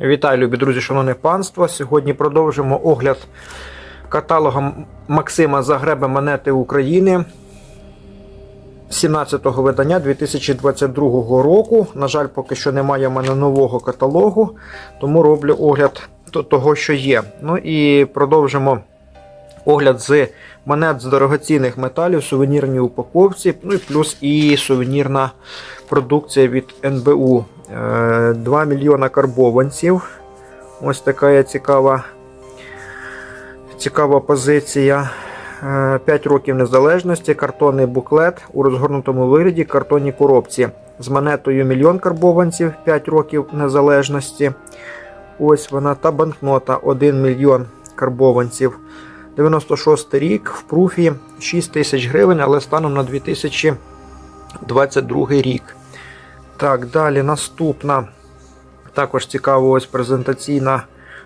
Вітаю, любі друзі, шановне панство. Сьогодні продовжимо огляд каталога Максима Загреби Монети України 17-го видання 2022 року. На жаль, поки що немає в мене нового каталогу, тому роблю огляд того, що є. Ну і продовжимо огляд з монет з дорогоцінних металів, сувенірній упаковці, ну і плюс і сувенірна продукція від НБУ. Е, 2 мільйона карбованців. Ось така цікава, цікава позиція. 5 років незалежності, картонний буклет у розгорнутому вигляді, картонні коробці з монетою мільйон карбованців 5 років незалежності. Ось вона та банкнота 1 мільйон карбованців. 96 рік в пруфі 6 тисяч гривень, але станом на 2022 рік. Так, далі наступна. Також цікава ось презентаційна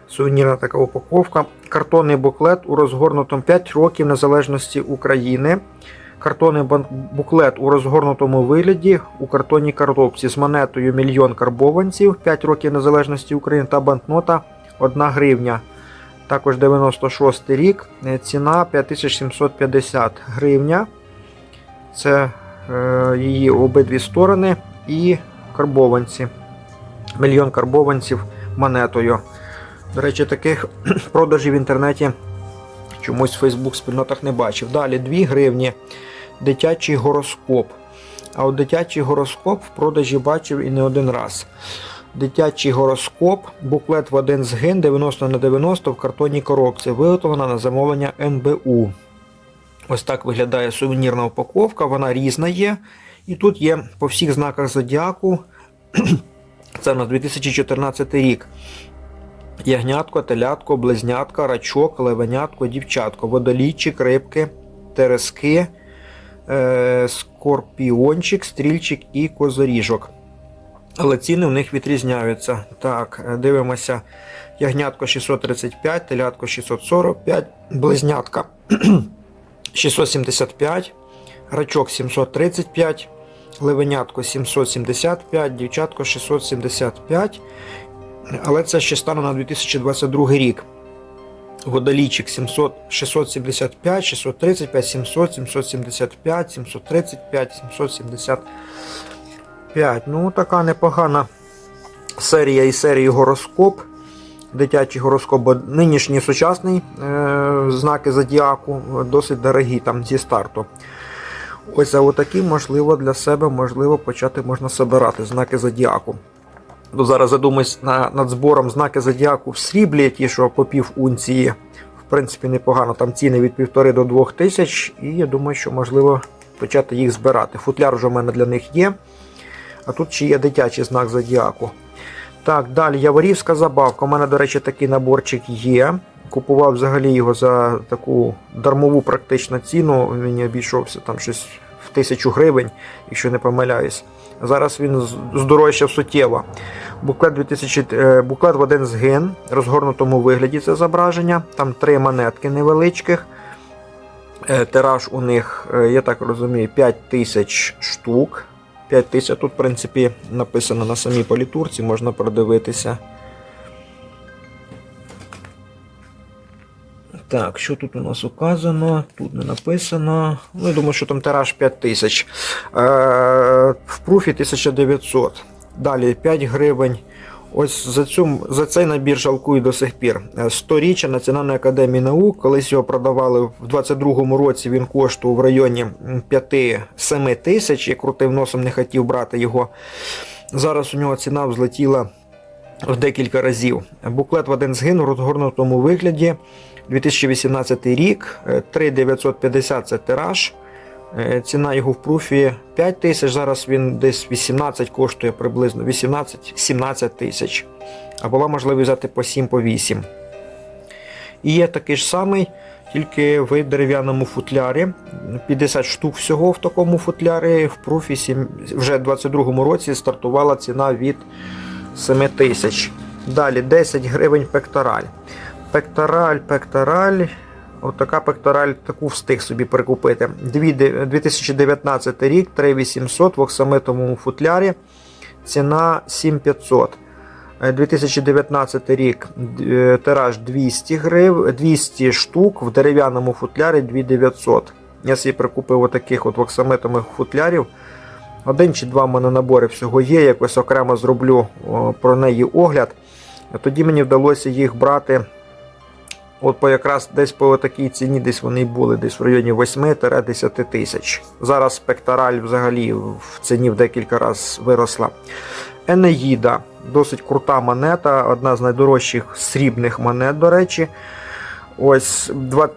сувенірна така упаковка. Картонний буклет у розгорнутому 5 років незалежності України. Картонний буклет у розгорнутому вигляді у картонній коробці з монетою мільйон карбованців 5 років незалежності України та банкнота 1 гривня. Також 96 рік. Е, Ціна 5750 гривня. Це е, її обидві сторони і карбованці. Мільйон карбованців монетою. До речі, таких продажів в інтернеті чомусь в Facebook спільнотах не бачив. Далі 2 гривні. Дитячий гороскоп. А от дитячий гороскоп в продажі бачив і не один раз. Дитячий гороскоп, буклет в один згин 90 на 90 в картонній коробці, виготовлена на замовлення НБУ. Ось так виглядає сувенірна упаковка, вона різна є. І тут є по всіх знаках зодіаку. Це на 2014 рік. Ягнятко, телятко, близнятка, рачок, левенятко, дівчатко, водолійчик, рибки, терески, е, скорпіончик, стрільчик і козоріжок. Але ціни у них відрізняються. Так, е, дивимося. Ягнятко 635, телятко 645, близнятка 675, рачок 735, левенятко 775, дівчатко 675. Але це ще стане на 2022 рік. Водолійчик 700, 675, 635, 700, 775, 735, 775. Ну, така непогана серія і серії гороскоп. Дитячий гороскоп, бо нинішній сучасний е, знаки зодіаку досить дорогі там зі старту. Ось а отакі, можливо, для себе можливо почати можна собирати знаки зодіаку. Ну, зараз задумаюсь на, над збором знаки зодіаку в сріблі, ті, що по пів унції. В принципі, непогано. Там ціни від півтори до двох тисяч, і я думаю, що можливо почати їх збирати. Футляр вже в мене для них є. А тут ще є дитячий знак зодіаку. Так, далі Яворівська забавка. У мене, до речі, такий наборчик є. Купував взагалі його за таку дармову практично ціну. Він мені обійшовся там щось в тисячу гривень, якщо не помиляюсь. Зараз він здорожчав суттєво. Буклет 2000, е, буклет в один згин, розгорнутому вигляді це зображення. Там три монетки невеличких. Е, Тираж у них, е, я так розумію, 5 тисяч штук. 5 тисяч. Тут, в принципі, написано на самій політурці, можна продивитися. Так, що тут у нас указано? Тут не написано. Ну, я думаю, що там тираж 5 тисяч. Е, в пруфі 1900. Далі 5 гривень. Ось за, цю, за цей набір жалкую до сих пір. Е, 100-річчя Національної академії наук. Колись його продавали в 22-му році. Він коштував в районі 5-7 тисяч. Я крутив носом, не хотів брати його. Зараз у нього ціна взлетіла в декілька разів. Буклет в один згин у розгорнутому вигляді. 2018 рік, е, 3950 це тираж. Е, Ціна його в пруфі 5 тисяч, зараз він десь 18 коштує приблизно 18-17 тисяч. А була можливість взяти по 7 по 8. І є такий ж самий, тільки в дерев'яному футлярі. 50 штук всього в такому футлярі. В пруфі сім- вже в 2022 році стартувала ціна від 7 тисяч. Далі 10 гривень пектораль. Пектораль, пектораль. Отака пектораль таку встиг собі прикупити. 2019 рік, 3800 в оксамитовому футлярі. Ціна 7500. Е, 2019 рік е, тираж 200 грив, 200 штук в дерев'яному футлярі 2900. Я собі прикупив отаких от оксамитових футлярів. Один чи два в мене набори всього є. Якось окремо зроблю про неї огляд. Тоді мені вдалося їх брати. От по якраз десь по такій ціні, десь вони були, десь в районі 8-10 тисяч. Зараз спектраль взагалі в ціні в декілька разів виросла. Енеїда досить крута монета, одна з найдорожчих срібних монет, до речі. Ось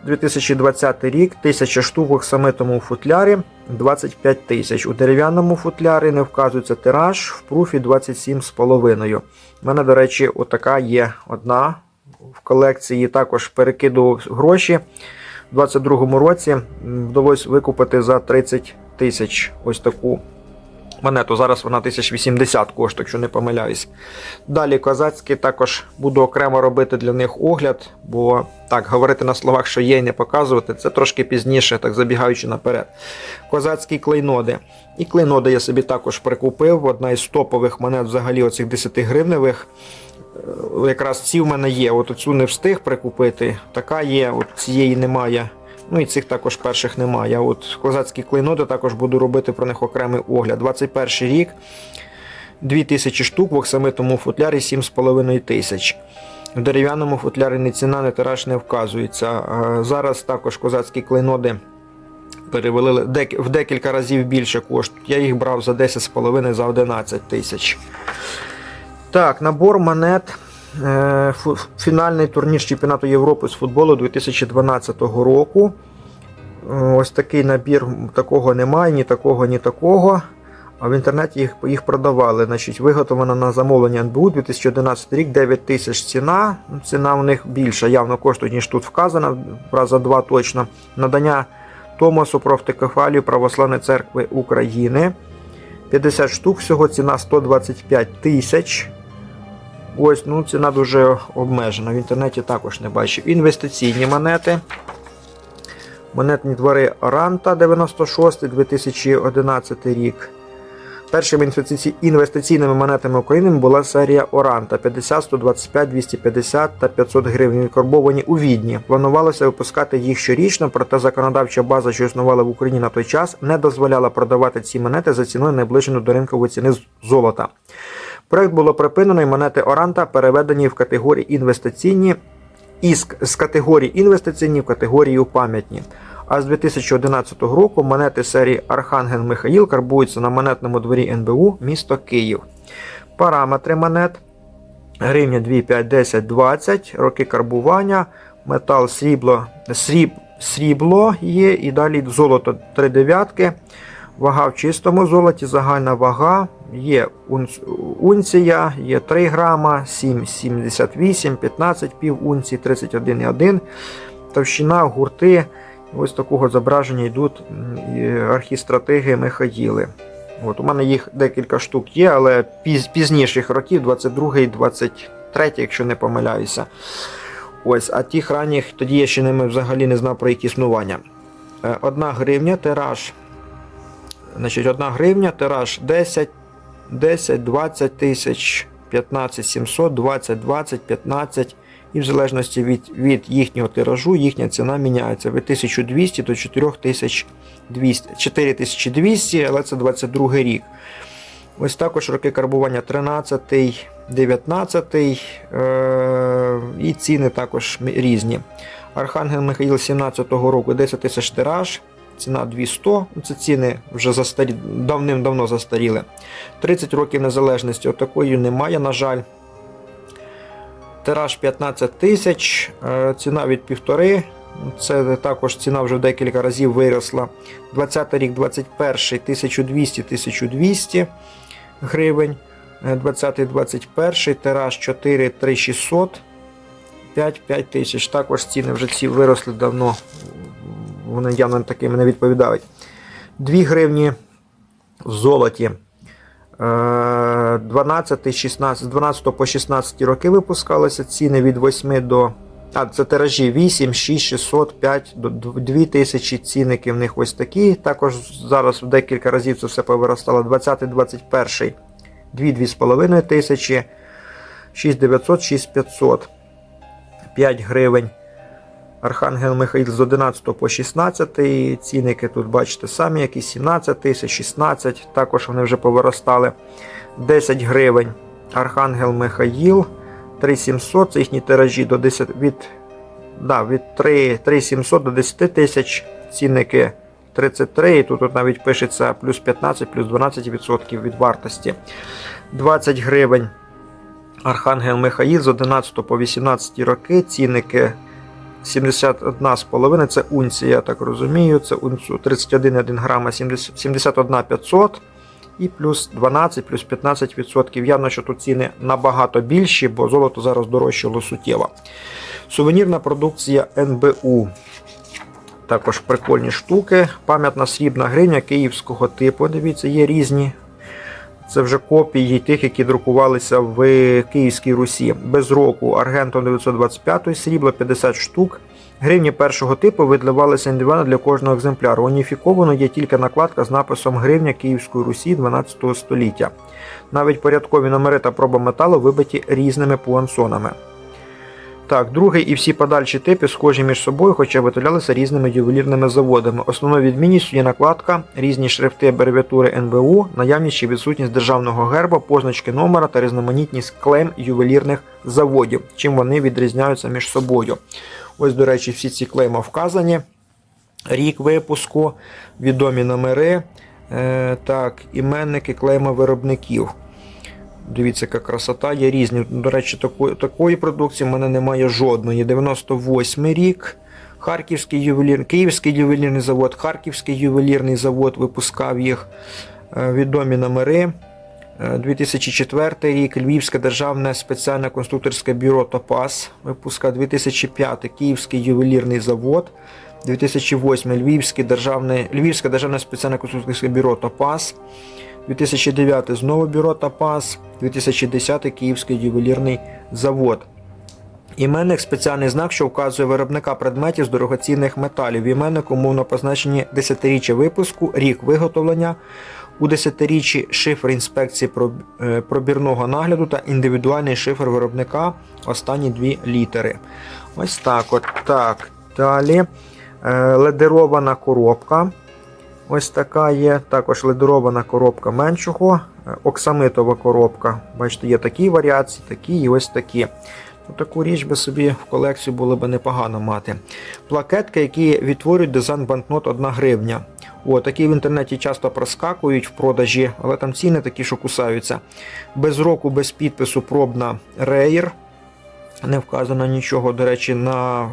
2020 рік, 1000 штук в оксамитовому футлярі 25 тисяч. У дерев'яному футлярі не вказується тираж, в пруфі 27,5. У мене, до речі, отака є одна в колекції. Також перекидував гроші. У 2022 році вдалося викупити за 30 тисяч ось таку монету. Зараз вона 1080 коштує, якщо не помиляюсь. Далі козацькі також буду окремо робити для них огляд, бо так, говорити на словах, що є і не показувати, це трошки пізніше, так забігаючи наперед. Козацькі клейноди. І клейноди я собі також прикупив. Одна із топових монет взагалі оцих 10 гривневих. Е, Якраз ці в мене є. От цю не встиг прикупити. Така є, от цієї немає. Ну і цих також перших немає. От козацькі клейноди також буду робити про них окремий огляд. 21 рік, 2000 штук в оксамитому футлярі 7,5 тисяч. В дерев'яному футлярі не ціна, не тираж не вказується. Зараз також козацькі клейноди перевели в декілька разів більше коштують. Я їх брав за 10,5 за 11 тисяч. Так, набор монет. Е, Фінальний турнір чемпіонату Європи з футболу 2012 року. Ось такий набір такого немає, ні такого, ні такого. А в інтернеті їх, їх продавали. Значить, виготовлено на замовлення НБУ 2011 рік 9 тисяч ціна. Ну, Ціна у них більша, явно коштує, ніж тут вказано, раза два точно. Надання Томасу про Православної церкви України. 50 штук, всього ціна 125 тисяч. Ось, ну ціна дуже обмежена. В інтернеті також не бачив. Інвестиційні монети. Монетні двори Оранта 96 2011 рік. Першими інвестиційними монетами України була серія Оранта 50, 125, 250 та 500 гривень, відкорбовані у Відні. Планувалося випускати їх щорічно, проте законодавча база, що існувала в Україні на той час, не дозволяла продавати ці монети за ціною наближеною до ринкової ціни золота. Проект було припинено і монети Оранта переведені в категорії інвестиційні із з категорії інвестиційні в категорію пам'ятні. А з 2011 року монети серії Архангел Михаїл карбуються на монетному дворі НБУ місто Київ. Параметри монет. Гривня 2, 5, 10, 20, роки карбування, метал срібло, сріб, срібло є, і далі золото 3 дев'ятки. Вага в чистому золоті, загальна вага, є унція, є 3 грама, 7,78, 15 пів унції, 31,1. Товщина, гурти. Ось такого зображення йдуть м, і архістратиги Михаїли. От, у мене їх декілька штук є, але піз, пізніших років, 22 й 23, якщо не помиляюся. Ось, а тих ранніх, тоді я ще ними взагалі не знав про їх існування. Е, Одна гривня, тираж. Значить, одна гривня, тираж 10, 10, 20 тисяч, 15 700, 20, 20, 15. І в залежності від, від їхнього тиражу, їхня ціна міняється від 1200 до 4200, 4200, але це 22 рік. Ось також роки карбування 13, 19 е- і ціни також різні. Архангел Михаїл 17-го року 10 тисяч тираж, ціна 200, ну, це ціни вже застарі... давним-давно застаріли. 30 років незалежності, отакої немає, на жаль. Тираж 15 тисяч, е, ціна від півтори. Це також ціна вже декілька разів виросла. 20 рік, 21 1200 1200 гривень. 20 21 тираж 4 3600 5 5 тисяч. Також ціни вже ці виросли давно. Вони явно такими не відповідають. 2 гривні в золоті. Е, 12, 16, з 12 по 16 роки випускалися ціни від 8 до. А, це тиражі 8, 6, 600, 5 до 2 тисячі цінники в них ось такі. Також зараз в декілька разів це все повиростало. 20, 21, 2, 2,5 тисячі. 6900, 6500. 5 гривень. Архангел Михаїл з 11 по 16. Цінники тут бачите самі, які 17 тисяч, 16. Також вони вже повиростали. 10 гривень. Архангел Михаїл. 3700. Це їхні тиражі до 10, від, да, від 3, 3700 до 10 тисяч. Цінники 33. І тут, тут навіть пишеться плюс 15, плюс 12% від вартості. 20 гривень. Архангел Михаїл з 11 по 18 роки. Цінники 71,5 це унція, я так розумію. Це унцію 31,1 грама 70 71 500 і плюс 12, плюс 15%. Явно, що тут ціни набагато більші, бо золото зараз дорожчало суттєво. Сувенірна продукція НБУ. Також прикольні штуки. Пам'ятна срібна гривня київського типу. Дивіться, є різні. Це вже копії тих, які друкувалися в Київській Русі. Без року Аргентом 925 срібло 50 штук. Гривні першого типу видавалися індивідуально для кожного екземпляру. Уніфіковано є тільки накладка з написом Гривня Київської Русі 12 століття. Навіть порядкові номери та проба металу вибиті різними пуансонами. Так, другий і всі подальші типи схожі між собою, хоча виготовлялися різними ювелірними заводами. Основною відмінністю є накладка, різні шрифти абревіатури НБУ, наявність чи відсутність державного герба, позначки номера та різноманітність клейм ювелірних заводів, чим вони відрізняються між собою. Ось, до речі, всі ці клейми вказані. Рік випуску, відомі номери, е, так, іменники, клейми виробників. Дивіться, яка красота, є різні. До речі, такої, такої продукції в мене немає жодної. 98 рік. Харківський ювелір, Київський ювелірний завод, Харківський ювелірний завод випускав їх. Е, Відомі номери. Е, 2004 рік Львівське державне спеціальне конструкторське бюро Топас випуска 2005 Київський ювелірний завод. 2008 Львівське державне, Львівське державне спеціальне конструкторське бюро Топас. 2009 знову бюро Топас, 2010 Київський ювелірний завод. Іменник спеціальний знак, що вказує виробника предметів з дорогоцінних металів. В іменнику умовно позначені десятиріччя випуску, рік виготовлення, у десятиріччі шифр інспекції е, пробірного нагляду та індивідуальний шифр виробника, останні дві літери. Ось так от. Так, далі. Е, Ледерована коробка. Ось така є. Також ледерована коробка меншого, е, оксамитова коробка. Бачите, є такі варіації, такі і ось такі. Ну, Таку річ би собі в колекцію було б непогано мати. Плакетки, які відтворюють дизайн банкнот 1 гривня. О, такі в інтернеті часто проскакують в продажі, але там ціни такі, що кусаються. Без року, без підпису пробна Рейр. Не вказано нічого. До речі, на,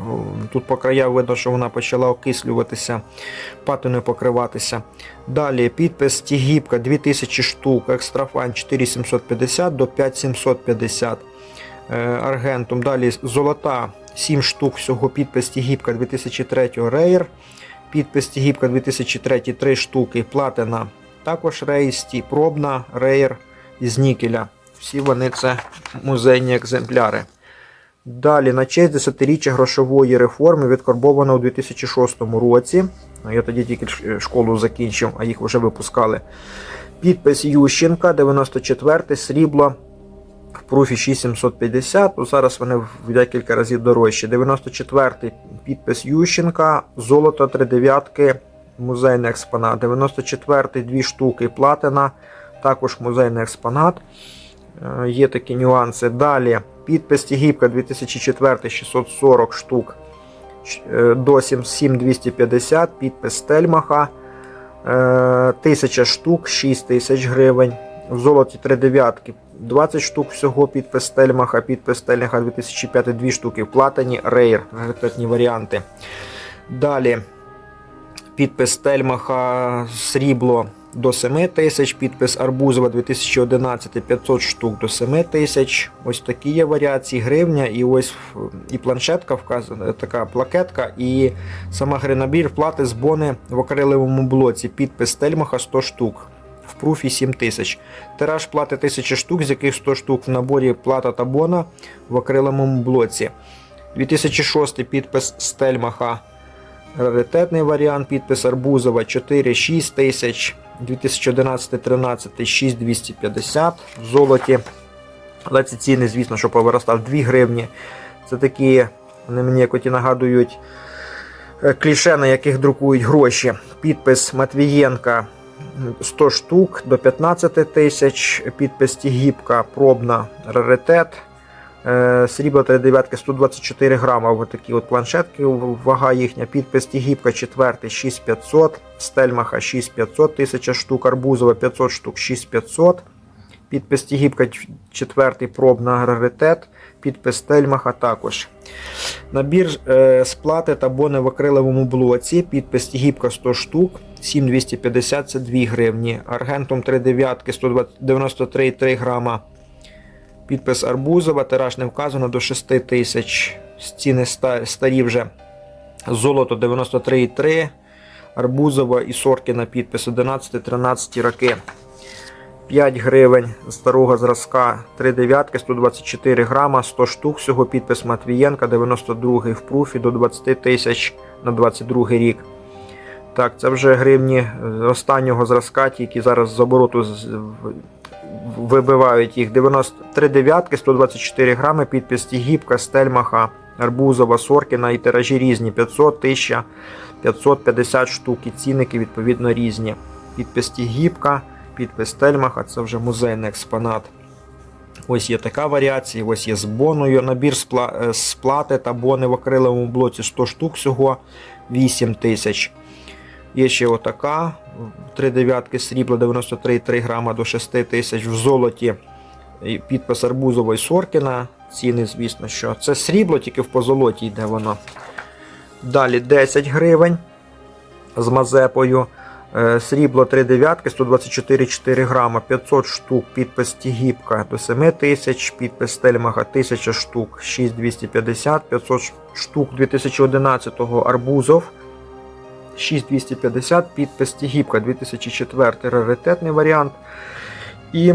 тут по краях видно, що вона почала окислюватися, патиною покриватися. Далі підпис Тігіпка 2000 штук, екстрафайн 4750 до 5750 е, аргентум. Далі золота 7 штук всього підпис Тігіпка 2003 рейр. Підпис Тігіпка 2003 3 штуки, платина також рейсті, пробна рейр із нікеля. Всі вони це музейні екземпляри. Далі на честь 10-річчя грошової реформи відкарбовано у 2006 році. Ну, Я тоді тільки школу закінчив, а їх вже випускали. Підпис Ющенка, 94 срібло в пруфі 6750. Ну, зараз вони в декілька разів дорожчі. 94 підпис Ющенка, золото 3 дев'ятки, музейний експонат. 94 дві штуки платина, також музейний експонат. Е, Є такі нюанси. Далі підпис Тігіпка 2004 640 штук е, до 7250, підпис Стельмаха е, 1000 штук 6 тисяч гривень. В золоті 3 дев'ятки 20 штук всього підпис Стельмаха, підпис Стельмаха 2005 2 штуки в платині, рейр, раритетні варіанти. Далі підпис Стельмаха срібло до 7 тисяч, підпис Арбузова 2011 500 штук до 7 тисяч. Ось такі є варіації гривня, і ось і планшетка вказана, така плакетка, і сама гринабір плати з бони в акриловому блоці. Підпис Стельмаха 100 штук. В пруфі 7 тисяч. Тираж плати 1000 штук, з яких 100 штук в наборі плата та бона в акриловому блоці. 2006 підпис Стельмаха. Раритетний варіант, підпис Арбузова 4-6 тисяч. 2011-13 6250 в золоті. Але ці ціни, звісно, що повиростав 2 гривні. Це такі, вони мені як оті нагадують е, кліше, на яких друкують гроші. Підпис Матвієнка 100 штук до 15 тисяч. Підпис Тігіпка пробна раритет. Срібло 39 124 грама. Ось такі от планшетки, вага їхня. Підпис Тігіпка 4 6500, Стельмаха 6500 1000 штук, Арбузова 500 штук 6500. Підпис Тігіпка 4 пробна раритет. Підпис Стельмаха також. Набір е, сплати та бони в акриловому блоці. Підпис Тігіпка 100 штук. 7250 це 2 гривні. Аргентум 3 дев'ятки 193,3 грама. Підпис Арбузова, тираж не вказано до 6 тисяч. Ціни старі вже. Золото 93,3. Арбузова і Соркіна підпис 11-13 роки. 5 гривень старого зразка 3 дев'ятки 124 грама, 100 штук. Всього підпис Матвієнка, 92 в пруфі до 20 тисяч на 22 рік. Так, це вже гривні е, останнього зразка, ті, які зараз з обороту вибивають їх. 93 дев'ятки, 124 грами, підпис Тігіпка, Стельмаха, Арбузова, Соркіна і тиражі різні. 500, 1000, 550 штук. І цінники відповідно різні. Підпис Тігіпка, підпис Стельмаха, це вже музейний експонат. Ось є така варіація, ось є з боною. Набір е, сплати та бони в акриловому блоці 100 штук всього 8 тисяч. Є ще отака. 3 дев'ятки срібла 93,3 грама до 6 тисяч в золоті. Підпис Арбузова і Соркіна. Ціни, звісно, що це срібло, тільки в позолоті йде воно. Далі 10 гривень з мазепою. Е, Срібло 3 дев'ятки, 124,4 грама, 500 штук, підпис Тігіпка до 7 тисяч, підпис Стельмаха 1000 штук, 6250, 500 штук 2011-го Арбузов, 6250, підпис Тігіпка 2004 раритетний варіант. І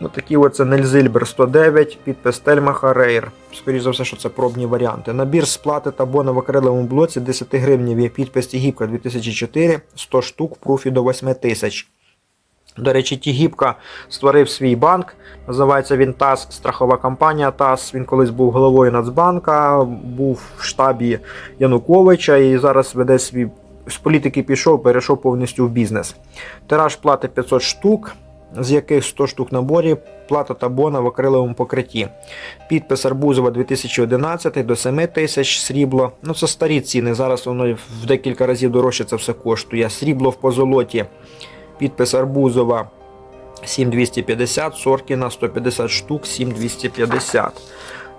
отакі оце Нельзильбер 109, підпис Тельмаха Рейр. Скоріше за все, що це пробні варіанти. Набір сплати та бони в акриловому блоці 10 гривневі, підпис Тігіпка 2004, 100 штук в пруфі до 8 тисяч. До речі, Тігіпка створив свій банк. Називається він ТАС, страхова компанія ТАС. Він колись був головою Нацбанка, був в штабі Януковича і зараз веде свій. З політики пішов, перейшов повністю в бізнес. Тираж плати 500 штук, з яких 100 штук наборі, плата та бона в акриловому покритті. Підпис Арбузова 2011 до 7 тисяч срібло. Ну це старі ціни. Зараз воно в декілька разів дорожче це все коштує. Срібло в позолоті. Підпис Арбузова 7250, Соркіна 150 штук, 7250.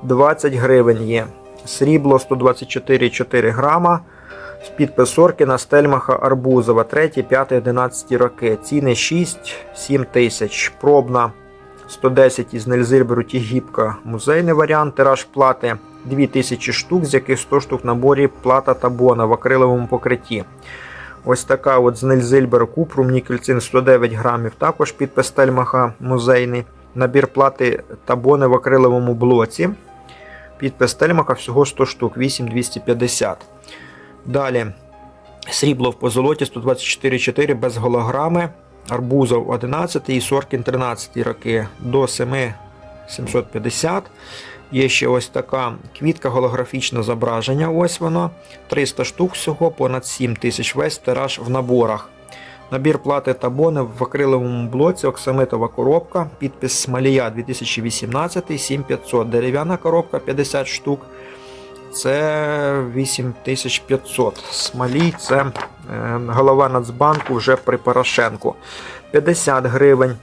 20 гривень є. Срібло 124,4 грама. Підпис Соркіна, Стельмаха Арбузова 3, 5, 11 роки. Ціни 6-7 тисяч. Пробна 110 із Нельзильберу Тігіпка. Музейний варіант. Тираж плати 2000 штук, з яких 100 штук наборі плата та бона в акриловому покритті. Ось така от з Нельзильбер Купрум Нікельцин 109 грамів. Також підпис Тельмаха музейний. Набір плати та бони в акриловому блоці. Підпис Тельмаха всього 100 штук, 8250. Далі срібло в позолоті 124,4 без голограми. Арбузов 11 і Соркін 13 роки до 7 750. Є ще ось така квітка голографічне зображення. Ось воно. 300 штук всього, понад 7 тисяч весь тираж в наборах. Набір плати та бони в акриловому блоці, оксамитова коробка, підпис Смалія 2018, 7500, дерев'яна коробка 50 штук. Це 8500. Смолій це е, голова Нацбанку вже при Порошенку. 50 гривень.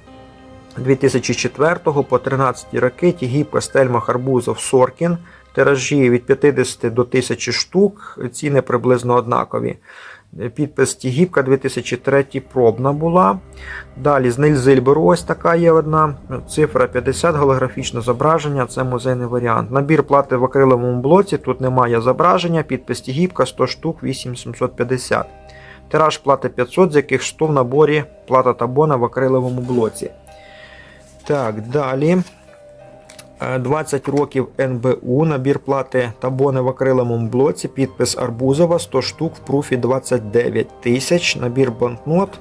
2004 по 13 роки Тігіпка, Стельмах, Арбузов, Соркін. Тиражі від 50 до 1000 штук, ціни приблизно однакові. Підпис Тігіпка 2003 пробна була. Далі з Нильзильберу ось така є одна. Цифра 50, голографічне зображення, це музейний варіант. Набір плати в акриловому блоці, тут немає зображення, підпис Тігіпка 100 штук 8750. Тираж плати 500, з яких 100 в наборі плата та бона в акриловому блоці. Так, далі. Е, 20 років НБУ, набір плати та бони в акриловому блоці, підпис Арбузова, 100 штук в пруфі 29 тисяч, набір банкнот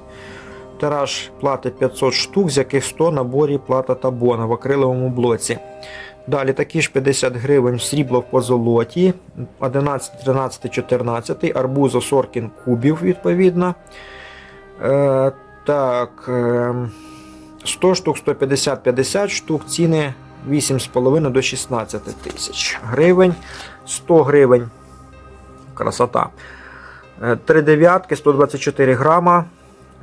Тираж плати 500 штук, з яких 100 наборі плата та бона в акриловому блоці. Далі такі ж 50 гривень срібло в позолоті, 11, 13, 14, арбузо Соркін кубів відповідно. Е, так, е, 100 штук, 150, 50 штук, ціни 8,5 до 16 тисяч гривень. 100 гривень. Красота. Е, Три дев'ятки, 124 грама,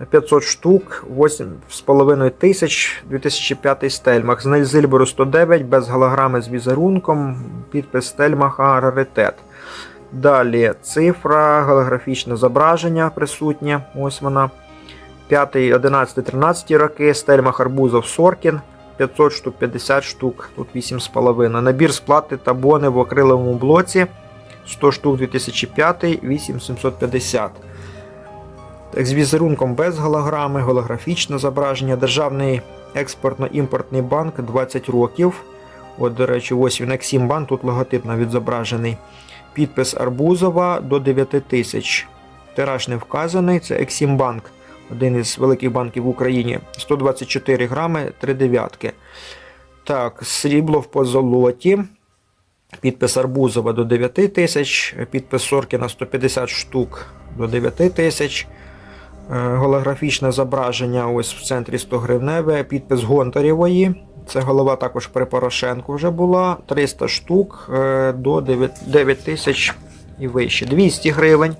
500 штук, 8,5 тисяч, 2005 стельмах. З Зильберу 109, без голограми з візерунком, підпис стельмаха раритет. Далі цифра, голографічне зображення присутнє. Ось вона. 5, 11, 13 роки, стельмах Арбузов Соркін. 500 штук, 50 штук, тут 8,5. Набір сплати та бони в акриловому блоці. 100 штук 2005, 8750. Так, з візерунком без голограми, голографічне зображення. Державний експортно-імпортний банк 20 років. От, до речі, ось він Ексімбанк, тут логотип навіть зображений. Підпис Арбузова до 9 тисяч. Тираж не вказаний, це Ексімбанк, один із великих банків в Україні. 124 грами, 3 дев'ятки. Так, срібло в позолоті. Підпис Арбузова до 9 тисяч, підпис Соркіна 150 штук до 9 тисяч. Е, Голографічне зображення ось в центрі 100 гривневе, підпис Гонтарєвої. Це голова також при Порошенку вже була. 300 штук е, до 9 9 тисяч і вище. 200 гривень.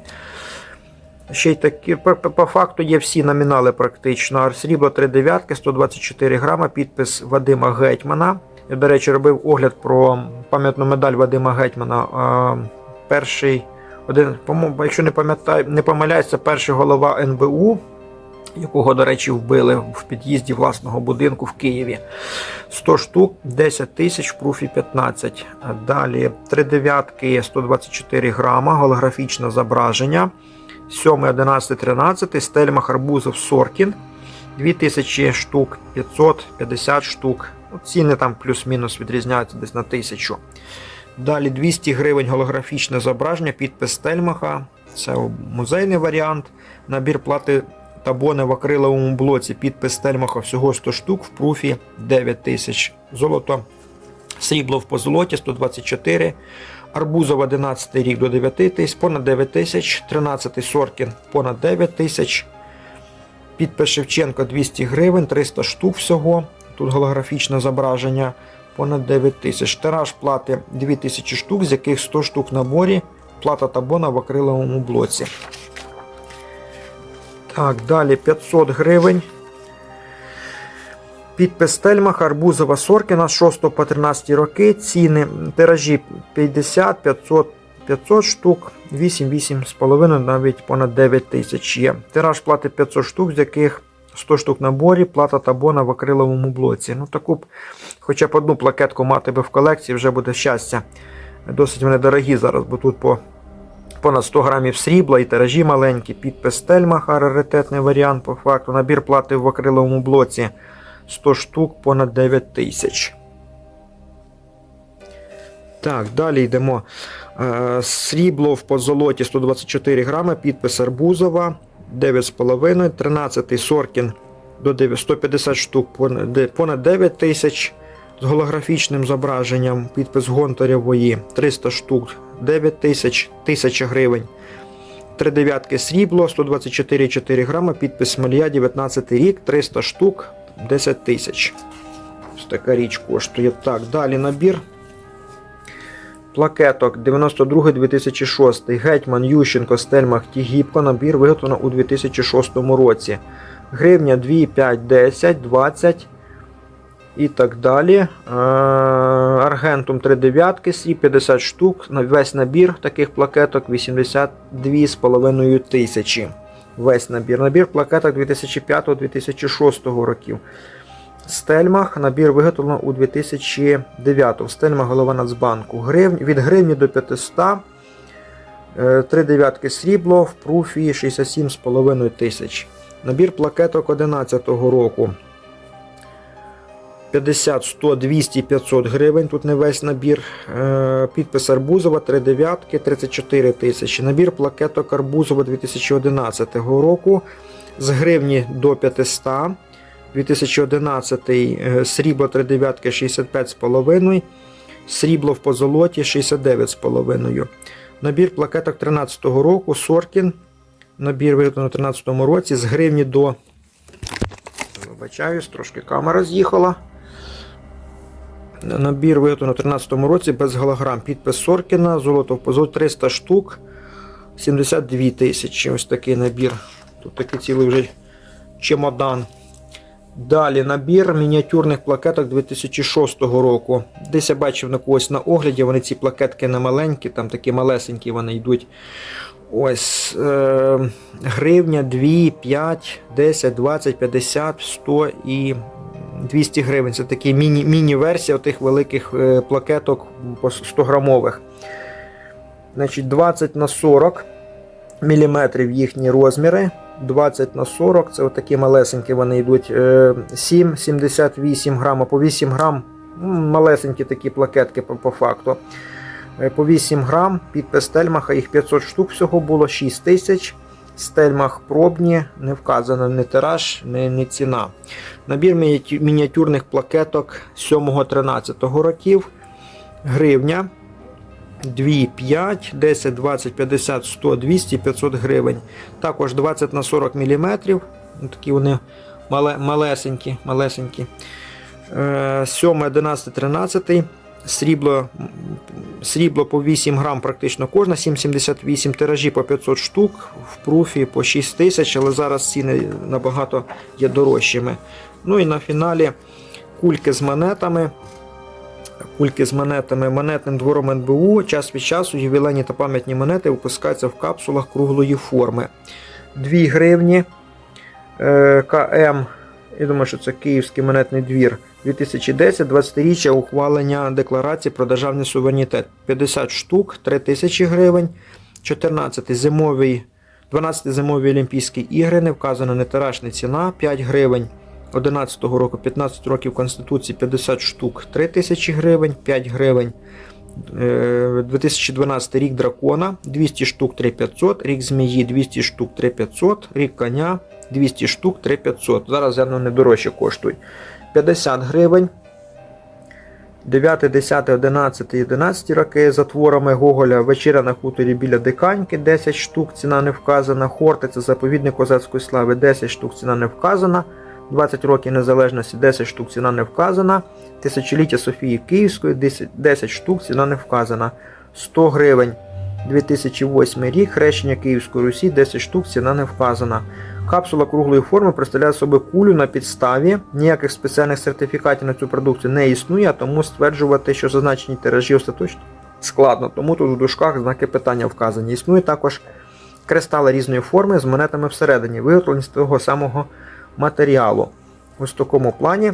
Ще й такі, по, факту є всі номінали практично. Срібло 3 дев'ятки, 124 грама, підпис Вадима Гетьмана. Я, до речі, робив огляд про пам'ятну медаль Вадима Гетьмана. Перший, один, якщо не пам'ятаю, не помиляюсь, перший голова НБУ, якого, до речі, вбили в під'їзді власного будинку в Києві. 100 штук, 10 тисяч, в пруфі 15. Далі 3 дев'ятки, 124 грама, голографічне зображення. 7, 11, 13, Стельмах Арбузов Соркін. 2000 штук, 550 штук. Ну, ціни там плюс-мінус відрізняються десь на 1000. Далі 200 гривень голографічне зображення, підпис Стельмаха. Це музейний варіант. Набір плати та бони в акриловому блоці, підпис Стельмаха всього 100 штук, в пруфі 9 тисяч. Золото, срібло в позолоті 124. Арбузов 11 рік до 9 тисяч, понад 9 тисяч, 13 Соркін понад 9 тисяч. Підпис Шевченко 200 гривень, 300 штук всього. Тут голографічне зображення понад 9 тисяч. Тираж плати 2000 штук, з яких 100 штук наборі. Плата табона в акриловому блоці. Так, далі 500 гривень. Підпис Стельмаха, Арбузова Соркіна з 6 по 13 роки. Ціни тиражі 50, 500, 500 штук, 8, 8,5, навіть понад 9 тисяч є. Тираж плати 500 штук, з яких 100 штук наборі, плата табона в акриловому блоці. Ну таку б, хоча б одну плакетку мати би в колекції, вже буде щастя. Досить вони дорогі зараз, бо тут по понад 100 грамів срібла і тиражі маленькі. Підпис Стельмаха, раритетний варіант по факту. Набір плати в акриловому блоці 100 штук, понад 9 тисяч. Так, далі йдемо. Е, Срібло в позолоті 124 грами, підпис Арбузова 9,5, 13 Соркін до 150 штук, понад понад 9 тисяч з голографічним зображенням, підпис Гонтарєвої 300 штук, 9 тисяч, 1000 гривень. 3 дев'ятки срібло, 124,4 грами, підпис Смолія, 19 рік, 300 штук, 10 тисяч. Така річ коштує. Так, далі набір. Плакеток 92-2006. Гетьман Ющенко Стельмах Тігіпко. Набір виготовлено у 2006 році. Гривня 2, 5, 10, 20 і так далі. Е, Аргентум 3 дев'ятки, сріб 50 штук. Весь набір таких плакеток 82,5 тисячі. Весь набір. Набір плакеток 2005-2006 років. Стельмах набір виготовлено у 2009 Стельмах голова Нацбанку. Грив... Від гривні до 500. Е, Три дев'ятки срібло в пруфі 67,5 тисяч. Набір плакеток 2011 року. 50, 100, 200, 500 гривень. Тут не весь набір. Е, Підпис Арбузова 3 дев'ятки 34 тисячі. Набір плакеток Арбузова 2011 року. з гривні до 500. 2011 е, срібло 3 дев'ятки 65,5, срібло в позолоті 69,5. Набір плакеток 13 року, Соркін. Набір виготовлений у 13 році з гривні до. Вибачаюсь, трошки камера з'їхала. Набір виготовлений у 13 році без голограм. Підпис Соркіна, золото в позолоті 300 штук, 72 тисячі. Ось такий набір. Тут такий цілий вже чемодан. Далі набір мініатюрних плакеток 2006 року. Десь я бачив на когось на огляді, вони ці плакетки не маленькі, там такі малесенькі вони йдуть. Ось е, гривня, 2, 5, 10, 20, 50, 100 і 200 гривень. Це такі міні- міні-версія тих великих е, плакеток 100 грамових. Значить, 20 на 40 мм їхні розміри. 20 на 40, це отакі малесенькі вони йдуть. Е, 7,78 грама по 8 грам. Малесенькі такі плакетки по, по факту. Е, По 8 грам, підпис Стельмаха, їх 500 штук всього було, 6 тисяч. Стельмах пробні, не вказано ні тираж, ні, ні ціна. Набір мініатюрних плакеток 7-13 років. Гривня. 2, 5, 10, 20, 50, 100, 200, 500 гривень. Також 20 на 40 мм. Такі вони мале, малесенькі. малесенькі. Е, 7, 11, 13. Срібло, срібло по 8 грам практично кожна, 7,78 тиражі по 500 штук, в пруфі по 6 тисяч, але зараз ціни набагато є дорожчими. Ну і на фіналі кульки з монетами. Кульки з монетами монетним двором НБУ час від часу ювілейні та пам'ятні монети випускаються в капсулах круглої форми. 2 гривні е, КМ. Я думаю, що це Київський монетний двір. 2010 20-річчя ухвалення декларації про державний суверенітет. 50 штук, 3 тисячі гривень. 14 зимовий, 12 зимові Олімпійські ігри, не вказана не ціна, 5 гривень. 11 року 15 років Конституції 50 штук 3 тисячі гривень, 5 гривень. Е, 2012 рік дракона 200 штук 3500, рік змії 200 штук 3500, рік коня 200 штук 3500. Зараз явно не дорожче коштують. 50 гривень. 9, 10, 11, 11 роки за творами Гоголя Вечеря на хуторі біля Диканьки 10 штук, ціна не вказана. Хорти це заповідник козацької слави 10 штук, ціна не вказана. 20 років незалежності 10 штук, ціна не вказана. Тисячоліття Софії Київської 10, 10 штук, ціна не вказана. 100 гривень 2008 рік, хрещення Київської Русі 10 штук, ціна не вказана. Капсула круглої форми представляє собою кулю на підставі. Ніяких спеціальних сертифікатів на цю продукцію не існує, тому стверджувати, що зазначені тиражі остаточно складно. Тому тут у дужках знаки питання вказані. Існує також кристали різної форми з монетами всередині, виготовлені з того самого матеріалу. Ось в такому плані.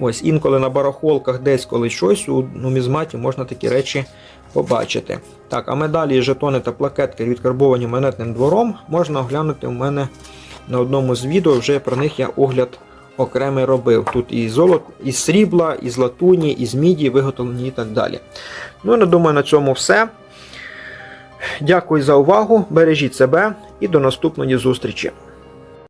Ось інколи на барахолках десь коли щось у нумізматі можна такі речі побачити. Так, а медалі, жетони та плакетки відкарбовані монетним двором можна оглянути у мене на одному з відео. Вже про них я огляд окремий робив. Тут і золото, і срібла, і з латуні, і з міді виготовлені і так далі. Ну, я думаю, на цьому все. Дякую за увагу. Бережіть себе і до наступної зустрічі.